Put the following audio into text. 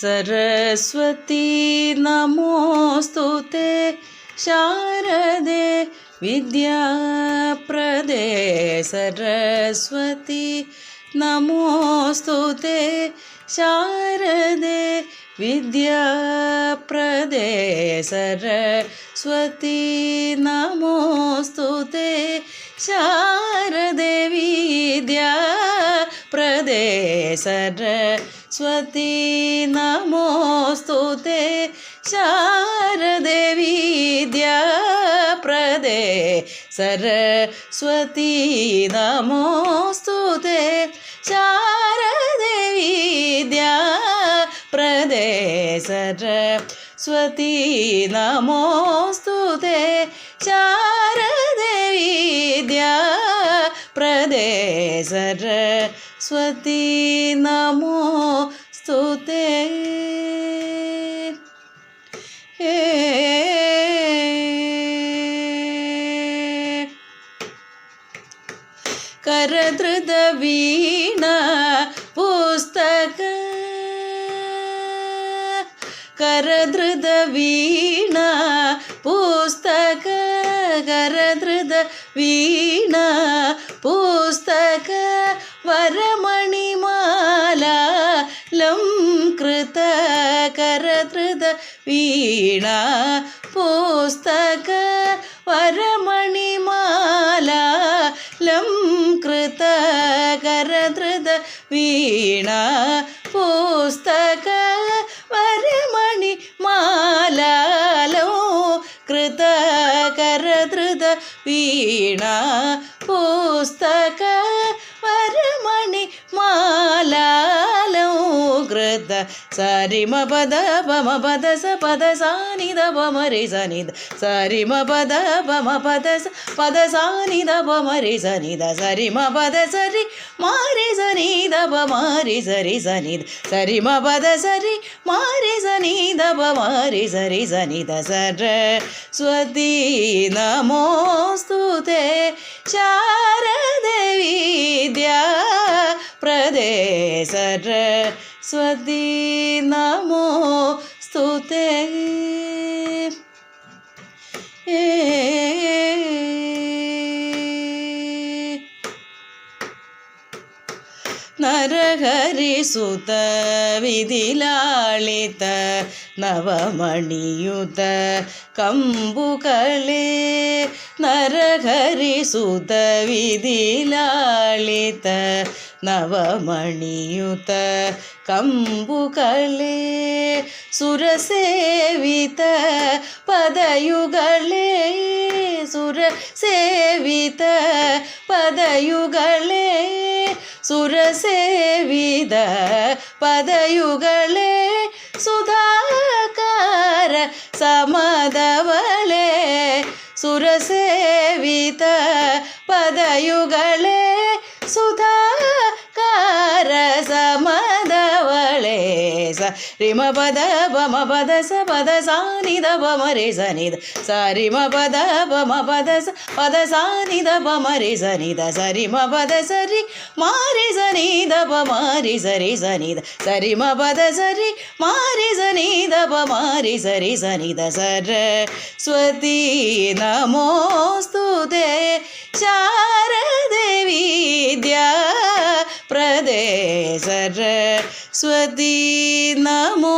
सरस्वती नमोऽस्तु ते शारदे विद्याप्रदे सरस्वती नमोऽस्तु ते शारदे विद्याप्रदे सरस्वती नमोऽस्तु ते शारदे विद्याप्रदे सरस्वती സ്വതി നമോസ്തു തേ ശാരദേവിദ്യാപ്രദേ സരസ്വതി നമോസ്തു തേ ശാരദേവിദ്യാപ്രദേ സരസ്വതി നമോസ്തു തേ പ്രദേ സര सरस्वती नमो स्तुते। हे करधृतवीण पुस्तक। करधृतवीण പരമണിമാലം കൃതകരധൃത വീണ പുസ്തക പരമണിമാലം കൃതകരധൃത വീണ പുസ്തക പരമണി മാലോ കൃതകരധൃത വീണ सरि म पद पमपदस पदसानमरि सनिध सरि म पद पम पदस पद सिद परि सनिध सरि म पद सरि मारि सनि द बमरि सरि सनिध सरि म पद सरि मारि सनिद बमरि सरि सनिध सर स्वमो स्ार देव्या प्रदेसर സ്വതി നമോ സ്തുതേ നരഹരിസുത വിതിലാളിത നവമണിയുത കമ്പുകളെ നരഹരിസുത വിതിലാളിത ನವಮಣಿಯುತ ಕಂಬುಕಳೆ ಸುರಸೇವಿತ ಪದಯುಗಳೇ ಸುರ ಸೇವಿತ ಪದಯುಗಳೇ ಸುರಸೇವಿದ ಪದಯುಗಳೇ ಸುಧಾಕಾರ ಸಮದವಳೆ ಸುರಸೇವಿತ ರಿಮ ಪದ ಬಮ ಪದ ಸ ಪದ ಸಾ ನಿಧ ಬಮ ರೇ ಸ ನಿಧ ಸ ರಿಮ ಪದ ಬಮ ಪದ ಸ ಪದ ಸಾ ನಿಧ ಬಮ ರೇ ಸ ನಿಧ ಸ ರಿಮ ಪದ ಸರಿ ಮಾರಿ ಸ ನಿಧ ಬಮ ರಿ ಸ ರೇ ಸ ನಿಧ ಸ ರಿಮ ಪದ ಸರಿ ಮಾರಿ ಸ ನಿಧ ಬಮ ರಿ ಸ ರೇ ಸ ನಿಧ ಸರ ಸ್ವತಿ ನಮೋಸ್ತು ದೇ ಶಾರದೇವಿ ವಿದ್ಯಾ ಪ್ರದೇ ಸರ സ്വദീ നമോ